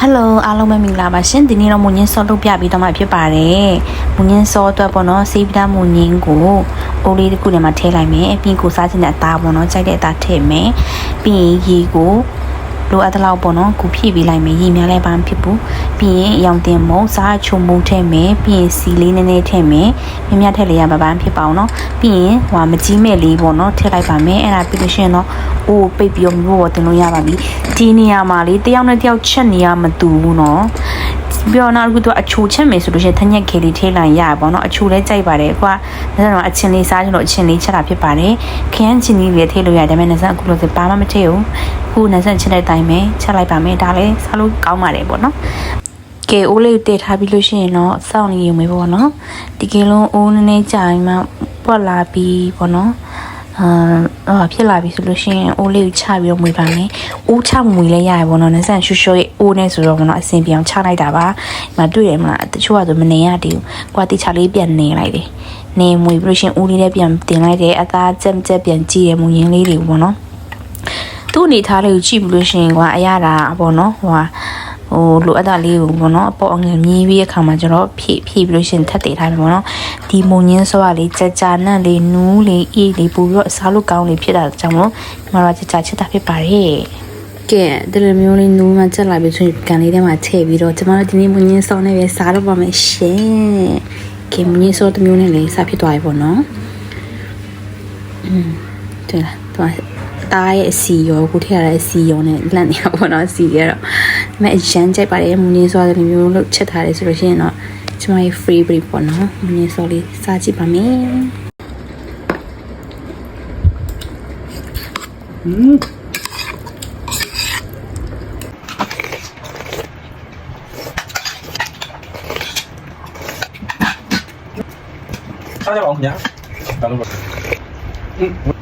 ဟယ်လိုအားလုံးပဲမင်္ဂလာပါရှင်ဒီနေ့တော့မွန်ညင်းစောလုပ်ပြပြီးတော့မှဖြစ်ပါတယ်မွန်ညင်းစောအတွက်ပေါ့နော်စေးပဒမွန်ညင်းကိုအိုးလေးတစ်ခုထဲမှာထည့်လိုက်မယ်ပြီးရင်ကိုစားခြင်းတဲ့အသားပေါ့နော်ကြိုက်တဲ့အသားထည့်မယ်ပြီးရင်ရေကိုလိုအပ်တဲ့လောက်ပေါ့နော်ကိုဖြည့်ပေးလိုက်မယ်ရေများလည်းဘာမှဖြစ်ဘူးပြီးရင်ရောင်တင်မုံစားချုံမုံထည့်မယ်ပြီးရင်စီလေးနည်းနည်းထည့်မယ်မြမြထည့်လိုက်ရမှာဘာမှဖြစ်ပါအောင်နော်ပြီးရင်ဟိုမကြီးမဲ့လေးပေါ့နော်ထည့်လိုက်ပါမယ်အဲ့ဒါပြီးလို့ရှိရင်တော့ အိုးပိတ်ပြီးတော့မြို့ပေါ်တင်လို့ရပါပြီဒီနေရာမှာလေတယောက်နဲ့တယောက်ချက်နေရမတူဘူးနော်ပြီးတော့နောက်တစ်ခုသူကအချိုချက်မယ်ဆိုလို့ရှိရင်ထညက်ခဲလေးထိလိုက်ရပါတော့အချိုလည်းကြိုက်ပါတယ်ကွာဒါဆိုတော့အချင်းလေးစားချင်လို့အချင်းလေးချက်တာဖြစ်ပါတယ်ခရမ်းချင်းကြီးလည်းထိလို့ရတယ်ဒါပေမဲ့နဆန်အခုလို့ဆိုဘာမှမထိဘူးအခုနဆန်ချက်တဲ့အတိုင်းပဲချက်လိုက်ပါမယ်ဒါလည်းစားလို့ကောင်းပါတယ်ပေါ့နော်ကဲအိုးလေးတည်ထားပြီးလို့ရှိရင်တော့စောင့်နေရုံပဲပေါ့နော်ဒီကလေးအိုးနည်းနည်းကြာရင်မှပွက်လာပြီးပေါ့နော် အာဟိုဖြစ်လာပြီဆိုလို့ရှိရင်အိုးလေးကိုချပြီးတော့မွေပါမယ်။အိုးချမွေလဲရရပေါ့နော်။နဆန်ရှူရှူရဲ့အိုးနဲ့ဆိုတော့ပေါ့နော်အဆင်ပြေအောင်ချလိုက်တာပါ။ဒီမှာတွေ့ရမလား။တချို့ကဆိုမနေရတည်ဘူး။ကွာတိချလေးပြန်နေလိုက်တယ်။နေမွေပြီးလို့ရှိရင်အိုးလေးလည်းပြန်တင်လိုက်တယ်။အသားကြက်ကြက်ပြန်ကြည့်ရမူရင်းလေးတွေပေါ့နော်။သူ့အနေထားလေးကိုကြည့်ပြီးလို့ရှိရင်ကွာအရတာပေါ့နော်။ဟိုဟာ ဟိုလိုအပ်တာလေးကိုပေါ့နော်အပေါ်အငယ်မြည်ပြီးတဲ့အခါမှာကျတော့ဖြည့်ဖြည့်ပြီးလို့ရှရင်ထပ်တည်ထားတယ်ပေါ့နော်ဒီမုံညင်းစောကလေးကြာကြာနန့်လေးနူးလေးအေးလေးပို့ပြီးတော့အစားလို့ကောင်းလေးဖြစ်တာကြောင့်မလို့ဒီမှာတော့ကြာကြာချစ်တာဖြစ်ပါတယ်ကဲဒီလိုမျိုးလေးနူးမှချက်လာပြီးဆိုရင်ကန်လေးထဲမှာထည့်ပြီးတော့ကျမတို့ဒီနေ့မုံညင်းစောနဲ့ပဲစားလို့ပါမယ်ရှင်ကဲမုံညင်းစောတစ်မျိုးနဲ့လေးစားဖြစ်သွားပြီပေါ့နော်อืมတဲ့လားတော့ တားရဲ့အစီရောကိုထည့်ရတဲ့အစီရောနဲ့လန့်နေတာပေါ့နော်အစီရတော့ဒါပေမဲ့အရန်ကြိုက်ပါတယ်မူနင်းစောတဲ့လိုမျိုးလို့ချက်ထားတယ်ဆိုလို့ရှိရင်တော့ကျမရဲ့ free break ပေါ့နော်မူနင်းစောလေးစားကြည့်ပါမယ်စားကြပါအောင်ခင်ဗျာဒါလို့ပါ